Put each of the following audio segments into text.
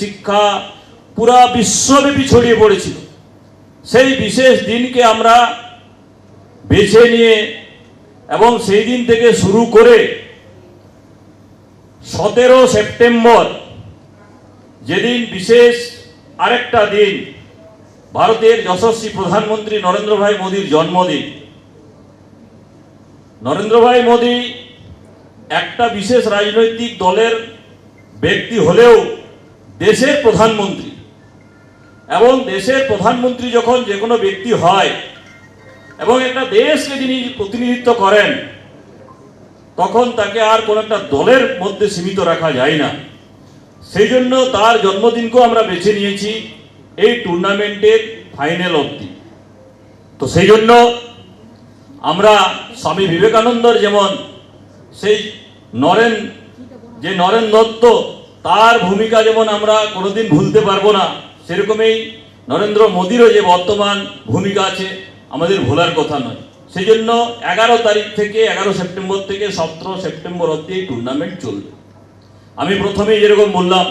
শিক্ষা পুরা বিশ্বব্যাপী ছড়িয়ে পড়েছিল। সেই বিশেষ দিনকে আমরা বেছে নিয়ে এবং সেই দিন থেকে শুরু করে সতেরো সেপ্টেম্বর যেদিন বিশেষ আরেকটা দিন, ভারতের যশস্বী প্রধানমন্ত্রী নরেন্দ্র ভাই মোদীর জন্মদিন। নরেন্দ্র ভাই মোদী একটা বিশেষ রাজনৈতিক দলের ব্যক্তি হলেও দেশের প্রধানমন্ত্রী। এবং দেশের প্রধানমন্ত্রী যখন যে কোনো ব্যক্তি হয় এবং একটা দেশকে যিনি প্রতিনিধিত্ব করেন, তখন তাকে আর কোনো একটা দলের মধ্যে সীমিত রাখা যায় না। সেই জন্য তার জন্মদিনকেও আমরা বেছে নিয়েছি এই টুর্নামেন্টের ফাইনাল অবধি। তো সেই জন্য আমরা স্বামী বিবেকানন্দর যেমন সেই নরেন, যে নরেন দত্ত তার ভূমিকা যেমন আমরা কোনোদিন ভুলতে পারব না, সেরকমই নরেন্দ্র মোদীরও যে বর্তমান ভূমিকা আছে, আমাদের ভোলার কথা নয়। সেই জন্য এগারো তারিখ থেকে, এগারো সেপ্টেম্বর থেকে সতেরো সেপ্টেম্বর অব্দি এই টুর্নামেন্ট চলবে। আমি প্রথমেই যেরকম বললাম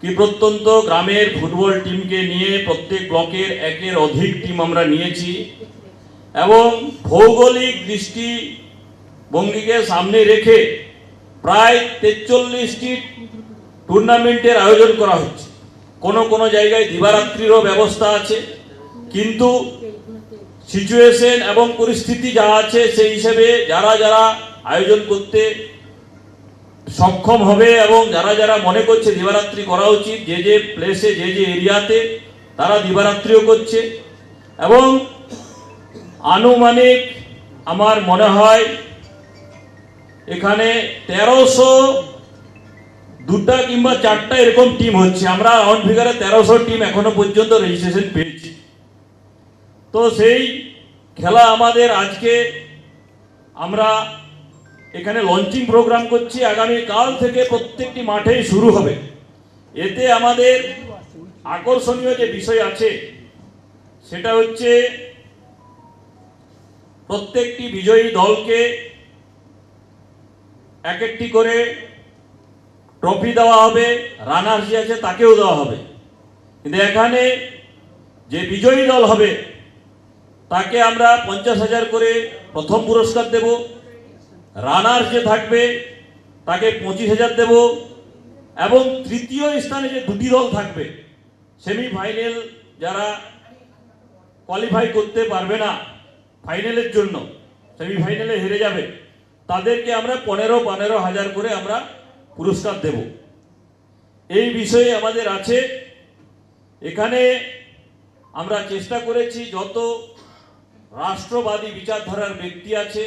কি প্রত্যন্ত গ্রামের ফুটবল টিমকে নিয়ে প্রত্যেক ব্লকের একের অধিক টিম আমরা নিয়েছি এবং ভৌগোলিক দৃষ্টি ভঙ্গিকে সামনে রেখে প্রায় তেচল্লিশটি টুর্নামেন্টের আয়োজন করা হচ্ছে। কোনো কোনো জায়গায় দিবারাত্রিরও ব্যবস্থা আছে, কিন্তু সিচুয়েশন এবং পরিস্থিতি যা আছে সেই হিসেবে যারা যারা আয়োজন করতে সক্ষম হবে এবং যারা যারা মনে করছে দিবারাত্রি করা উচিত, যে যে প্লেসে যে যে এরিয়াতে তারা দিবারাত্রিও করছে এবং আনুমানিক আমার মনে হয় এখানে তেরোশো দুটা কিংবা চারটা এরকম টিম হচ্ছে। আমরা রাউন্ড ফিগারে তেরোশো টিম এখনও পর্যন্ত রেজিস্ট্রেশন পেয়েছি। তো সেই খেলা আমাদের আজকে আমরা এখানে লঞ্চিং প্রোগ্রাম করছি। আগামী কাল থেকে প্রত্যেকটি মাঠেই শুরু হবে। এতে আমাদের আকর্ষণীয় যে বিষয় আছে, সেটা হচ্ছে প্রত্যেকটি বিজয়ী দলকে এক একটি করে ট্রফি দেওয়া হবে, রানার যে আছে তাকেও দেওয়া হবে। কিন্তু এখানে যে বিজয়ী দল হবে, তাকে আমরা পঞ্চাশ হাজার করে প্রথম পুরস্কার দেব। রানার যে থাকবে, তাকে পঁচিশ হাজার দেব। এবং তৃতীয় স্থানে যে দুটি দল থাকবে, সেমিফাইনাল যারা কোয়ালিফাই করতে পারবে না ফাইনালের জন্য, সেমিফাইনালে হেরে যাবে। তাদেরকে আমরা পনেরো পনেরো হাজার করে আমরা পুরস্কার দেব। এই বিষয়ে আমাদের আছে, এখানে আমরা চেষ্টা করেছি, যত রাষ্ট্রবাদী বিচারধারার ব্যক্তি আছে,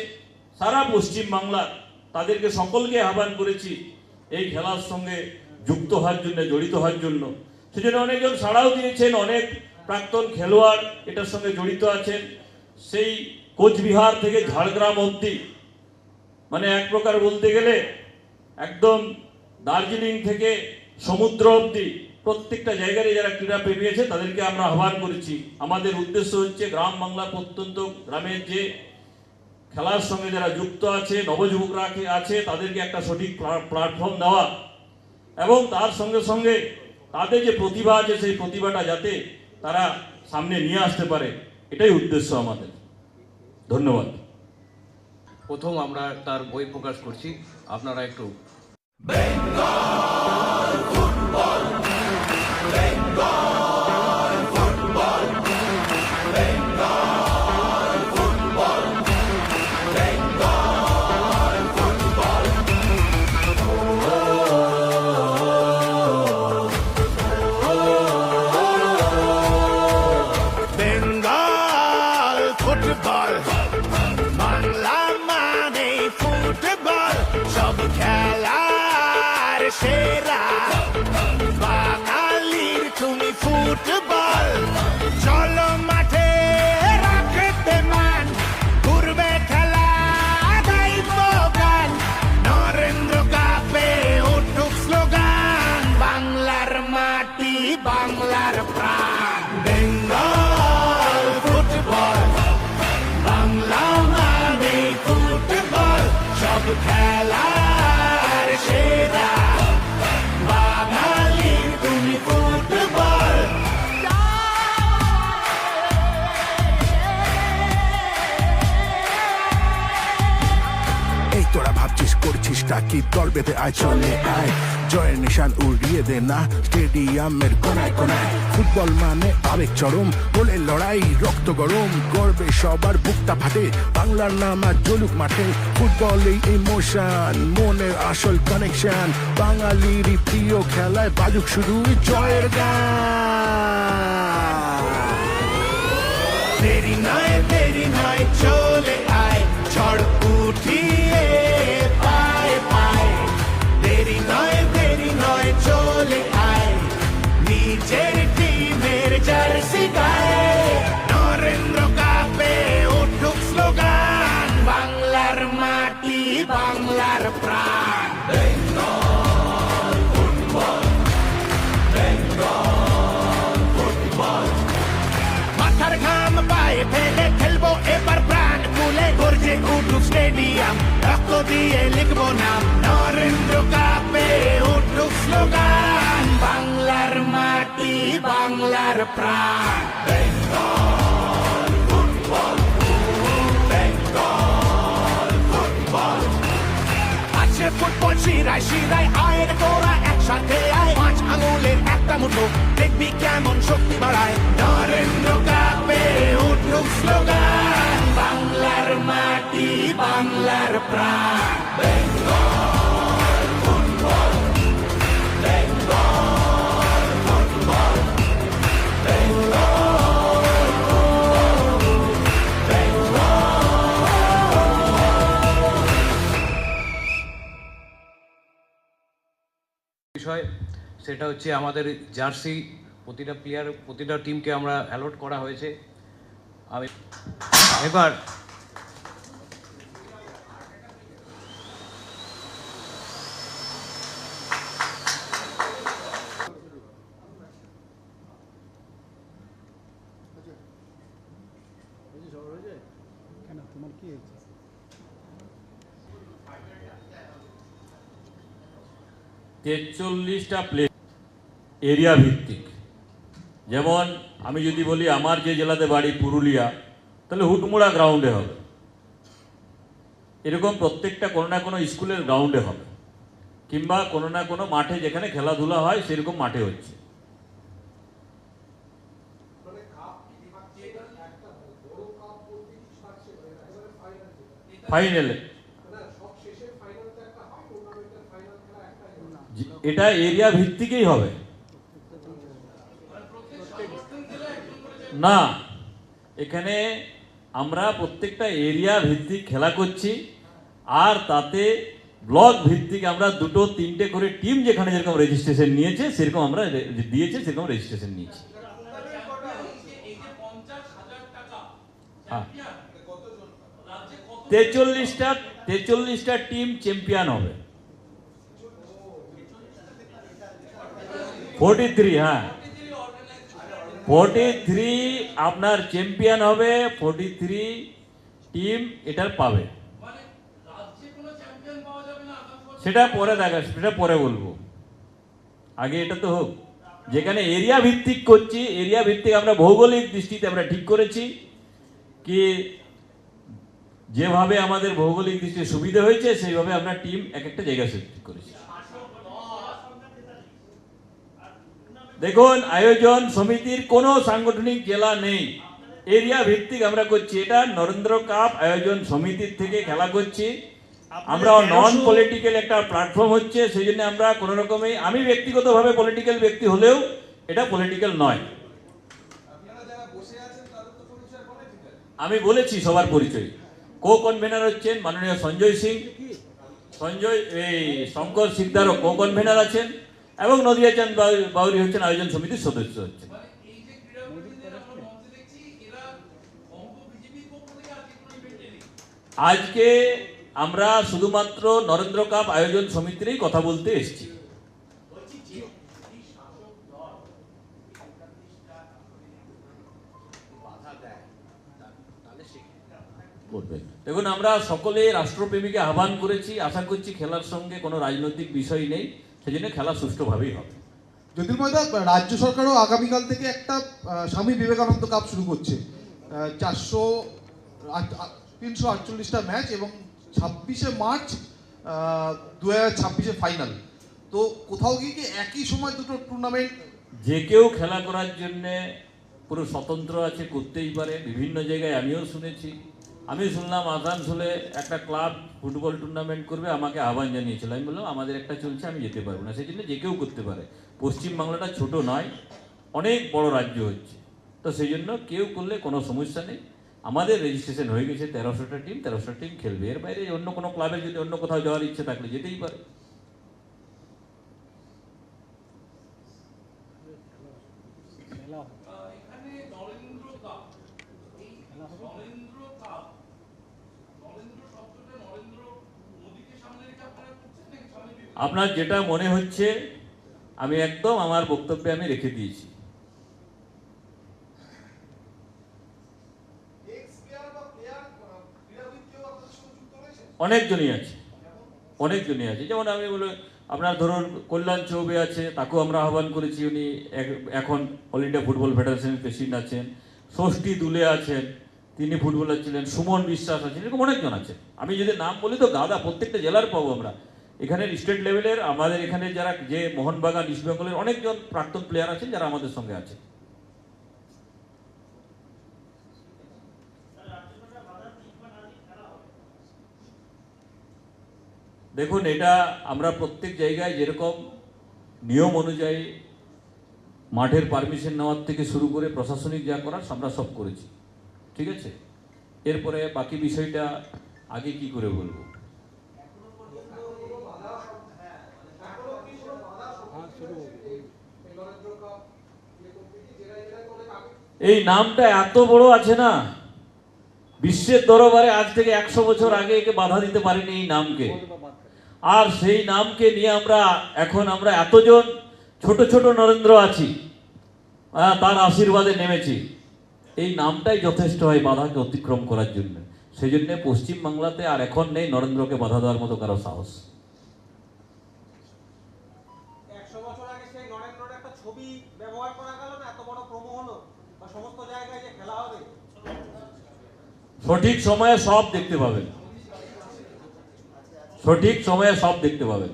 সারা পশ্চিম বাংলার তাদেরকে সকলকে আহ্বান করেছি এই খেলার সঙ্গে যুক্ত হওয়ার জন্য, জড়িত হওয়ার জন্য। সেজন্য অনেকজন সাড়াও দিয়েছেন, অনেক প্রাক্তন খেলোয়াড় এটার সঙ্গে জড়িত আছেন। সেই কোচবিহার থেকে ঝাড়গ্রাম অবধি মানে এক প্রকার বলতে গেলে একদম দার্জিলিং থেকে সমুদ্র অবধি প্রত্যেকটা জায়গায় যারা ক্রীড়া প্রেমী আছে, তাদেরকে আমরা আহ্বান করেছি। আমাদের উদ্দেশ্য হচ্ছে গ্রাম বাংলা প্রত্যন্ত গ্রামের যে খেলার সঙ্গে যারা যুক্ত আছে, নবযুবকরা আছে, তাদেরকে একটা সঠিক প্ল্যাটফর্ম দেওয়া এবং তার সঙ্গে সঙ্গে তাদের যে প্রতিভা আছে, সেই প্রতিভাটা যাতে তারা সামনে নিয়ে আসতে পারে, এটাই উদ্দেশ্য আমাদের। ধন্যবাদ। প্রথম আমরা তার বই প্রকাশ করছি। আপনারা একটু বাকি দল বেঁধে আয়, চলে আয়। জয়ের নিশান উড়িয়ে দে না, স্টেডিয়ামের কোনায় কোনায়। ফুটবল মানে আবেগ চরম, বলে লড়াই রক্ত গরম। করবে সবার বুকটা ফাটে, বাংলার নাম আর জলুক মাঠে। ফুটবল এই ইমোশন মনের আসল কানেকশন বাঙালিরই প্রিয় খেলায় বাজুক শুধু জয়ের গান। চলে প্রাণ আছে ফুটবল শিরায় শিরায় আয়ের গোড়া একসাথে আয়। পাঁচ আঙুলের একটা মুঠো, দেখবি কেমন শক্তি বাড়ায়। নরেন্দ্র কাপে বিষয়, সেটা হচ্ছে আমাদের জার্সি প্রতিটা প্লেয়ার প্রতিটা টিমকে আমরা অ্যালট করা হয়েছে। আমি এবার তেচল্লিশটা প্লে এরিয়া ভিত্তিক। যেমন আমি যদি বলি আমার যে জেলাতে বাড়ি পুরুলিয়া তাহলে হুটমুড়া গ্রাউন্ডে হবে। এরকম প্রত্যেকটা কোনো না কোনো স্কুলের গ্রাউন্ডে হবে। কিংবা কোনো না কোনো মাঠে যেখানে খেলাধুলা হয় সেরকম মাঠে হচ্ছে। ফাইনালে এটা এরিয়া ভিত্তিকই হবে। না, এখানে আমরা প্রত্যেকটা এরিয়া ভিত্তিক খেলা করছি, আর তাতে ব্লক ভিত্তিক আমরা দুটো, তিনটে করে টিম যেখানে যেরকম রেজিস্ট্রেশন নিয়েছে, সেরকম আমরা দিয়েছে, সেরকম রেজিস্ট্রেশন নিয়েছি। হ্যাঁ। তেচল্লিশটা তেচল্লিশটা টিম চ্যাম্পিয়ন হবে। ফোর্টি থ্রি হ্যাঁ। ফোর্টি থ্রি আপনার চ্যাম্পিয়ন হবে ফোর্টি থ্রি টিম এটার পাবে। সেটা পরে দেখা, সেটা পরে বলব। আগে এটা তো হোক। যেখানে এরিয়া ভিত্তিক করছি এরিয়া ভিত্তিক আমরা ভৌগোলিক দৃষ্টিতে আমরা ঠিক করেছি কি যেভাবে আমাদের ভৌগোলিক দৃষ্টিতে সুবিধা হয়েছে, সেইভাবে আমরা টিম এক একটা জায়গায় ঠিক করেছি। দেখুন আয়োজন সমিতির কোনো সাংগঠনিক জেলা নেই। এরিয়া ভিত্তিক আমরা করছি এটা। নরেন্দ্র কাপ আয়োজন সমিতির থেকে খেলা করছি। আমরা নন পলিটিক্যাল একটা প্ল্যাটফর্ম হচ্ছে সেই জন্য আমরা কোনো রকমই আমি ব্যক্তিগতভাবে পলিটিক্যাল ব্যক্তি হলেও এটা পলিটিক্যাল নয়। আমি বলেছি সবার পরিচয়। কো কনভেনার হচ্ছেন মাননীয় সঞ্জয় সিং। সঞ্জয় এই শঙ্কর সিকদারও কো কনভেনার আছেন। এবং নদিয়া চাঁদ বাউ- বাউরি হচ্ছেন আয়োজন সমিতির সদস্য হচ্ছেন। আজকে আমরা শুধুমাত্র নরেন্দ্র কাপ আয়োজন সমিতিরই কথা বলতে এসেছি। দেখুন আমরা সকলে রাষ্ট্রপ্রেমীকে আহ্বান করেছি। আশা করছি খেলার সঙ্গে কোনো রাজনৈতিক বিষয় নেই। সেজন্য খেলা সুষ্ঠুভাবেই হবে। জ্যোতির্ময়দা রাজ্য সরকারও আগামীকাল থেকে একটা স্বামী বিবেকানন্দ কাপ শুরু করছে। চারশো তিনশো আটচল্লিশটা ম্যাচ এবং ছাব্বিশে মার্চ দু হাজার ছাব্বিশে ফাইনাল। তো কোথাও গিয়ে কি একই সময় দুটো টুর্নামেন্ট যে কেউ খেলা করার জন্যে পুরো স্বতন্ত্র আছে করতেই পারে। বিভিন্ন জায়গায় আমিও শুনেছি। আমি শুনলাম আসানসোলে একটা ক্লাব ফুটবল টুর্নামেন্ট করবে আমাকে আহ্বান জানিয়েছিল। আমি বললাম আমাদের একটা চলছে আমি যেতে পারব না। সেই জন্য যে কেউ করতে পারে। পশ্চিমবাংলাটা ছোট নয় অনেক বড় রাজ্য হচ্ছে। তো সেই জন্য কেউ করলে কোনো সমস্যা নেই। আমাদের রেজিস্ট্রেশন হয়ে গেছে তেরোশোটা টিম তেরোশোটা টিম খেলবে। এর বাইরে অন্য কোনো ক্লাবের যদি অন্য কোথাও যাওয়ার ইচ্ছে থাকলে যেতেই পারে। খেলা হবে। খেলা হবে? আপনার যেটা মনে হচ্ছে, আমি একদম আমার বক্তব্যে আমি রেখে দিয়েছি। অনেকজনই আছে অনেকজনই আছে। যেমন আমি বলে, আপনার ধরুন, কল্যাণ চৌবে আছে, তাকেও আমরা আহ্বান করেছি উনি এখন অল ইন্ডিয়া ফুটবল ফেডারেশনের প্রেসিডেন্ট আছেন। ষষ্ঠী দুলে আছেন। তিনি ফুটবলার ছিলেন সুমন বিশ্বাস আছেন, এরকম অনেকজন আছে। আমি যদি নাম বলি তো গাদা, প্রত্যেকটা জেলার পাবো আমরা। এখানে স্টেট লেভেলের, আমাদের এখানে যারা যে মোহনবাগান, ইস্ট বেঙ্গলের অনেকজন প্রাক্তন প্লেয়ার আছেন যারা আমাদের সঙ্গে আছে। দেখুন, এটা আমরা প্রত্যেক জায়গায় যেরকম নিয়ম অনুযায়ী মাঠের পারমিশন নেওয়ার থেকে শুরু করে প্রশাসনিক যা করার, আমরা সব করেছি। ঠিক আছে এরপরে বাকি বিষয়টা আগে কি করে বলব। এই নামটা এত বড় আছে না বিশ্বের দরবারে আজ থেকে একশো বছর আগে একে বাধা দিতে পারিনি এই নামকে। আর সেই নামকে নিয়ে আমরা এখন আমরা এতজন ছোট ছোট নরেন্দ্র আছি তার আশীর্বাদে নেমেছি এই নামটাই যথেষ্ট হয় বাধাকে অতিক্রম করার জন্য। সেই জন্য পশ্চিম বাংলাতে আর এখন নেই নরেন্দ্রকে বাধা দেওয়ার মতো কারও সাহস। সঠিক সময়ে সব দেখতে পাবেন। সঠিক সময়ে সব দেখতে পাবেন।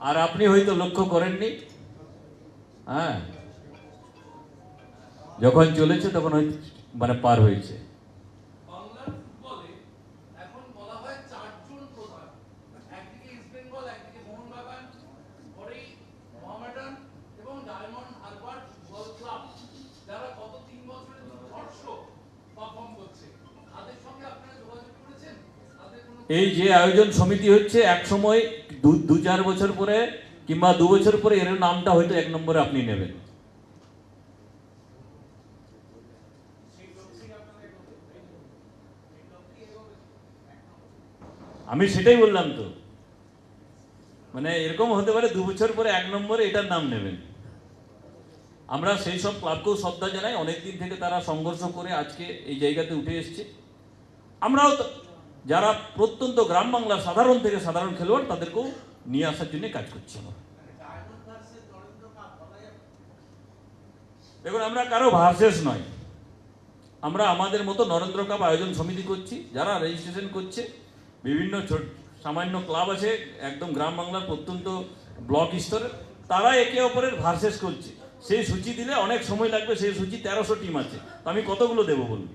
আর আপনি হয়তো লক্ষ্য করেননি। হ্যাঁ। যখন চলেছে তখন হয়তো মানে পার হয়েছে। হয় এই যে আয়োজন সমিতি হচ্ছে এক সময় দু চার বছর পরে কিংবা দু বছর পরে এর নামটা হয়তো এক নম্বরে আপনি নেবেন। আমি সেটাই বললাম তো। মানে এরকম হতে পারে দু বছর পরে এক নম্বরে এটার নাম নেবেন। আমরা সেই সব ক্লাবকেও শ্রদ্ধা জানাই, অনেক দিন থেকে তারা সংঘর্ষ করে আজকে এই জায়গাতে উঠে এসছে। আমরাও যারা প্রত্যন্ত গ্রাম বাংলার সাধারণ থেকে সাধারণ খেলোয়াড়, তাদেরকেও নিয়ে আসার জন্য কাজ করছি আমরা। দেখুন, আমরা কারও ভার্সেস নয়। আমরা আমাদের মতো নরেন্দ্র কাপ আয়োজন সমিতি করছি, যারা রেজিস্ট্রেশন করছে বিভিন্ন সামান্য ক্লাব আছে, একদম গ্রাম বাংলার প্রত্যন্ত ব্লক স্তরে তারা একে অপরের ভার্সেস করছে। সেই সূচি দিলে অনেক সময় লাগবে, সেই সূচি তেরোশো টিম আছে। তো আমি কতগুলো দেবো বলুন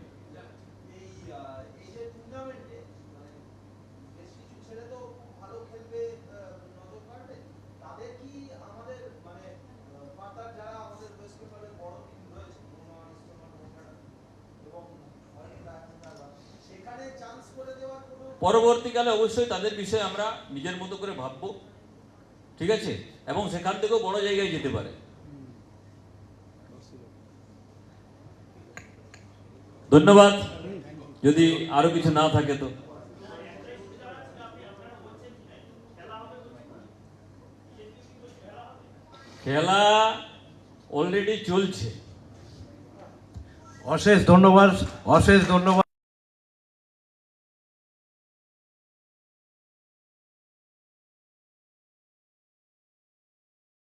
এই আহ, এই যে টুর্নামেন্টে মানে বেশ কিছু ছেলে তো খুব ভালো খেলবে আহ, নজর কাড়বে তাদের কি আমাদের মানে ফার্দার যারা আমাদের ওয়েস্ট বেঙ্গলের বড় টিম রয়েছে মোহনবাগান, ইস্টবেঙ্গল, মোহামেডান এবং অনেক ডায়মন্ড হারবার, সেখানে চান্স করে দেওয়ার কোনো পরবর্তীকালে অবশ্যই তাদের বিষয়ে আমরা নিজের মতো করে ভাববো। ঠিক আছে? এবং সেখান থেকেও বড় জায়গায় যেতে পারে। ধন্যবাদ। যদি আরও কিছু না থাকে তো। খেলা অলরেডি চলছে। অশেষ ধন্যবাদ অশেষ ধন্যবাদ।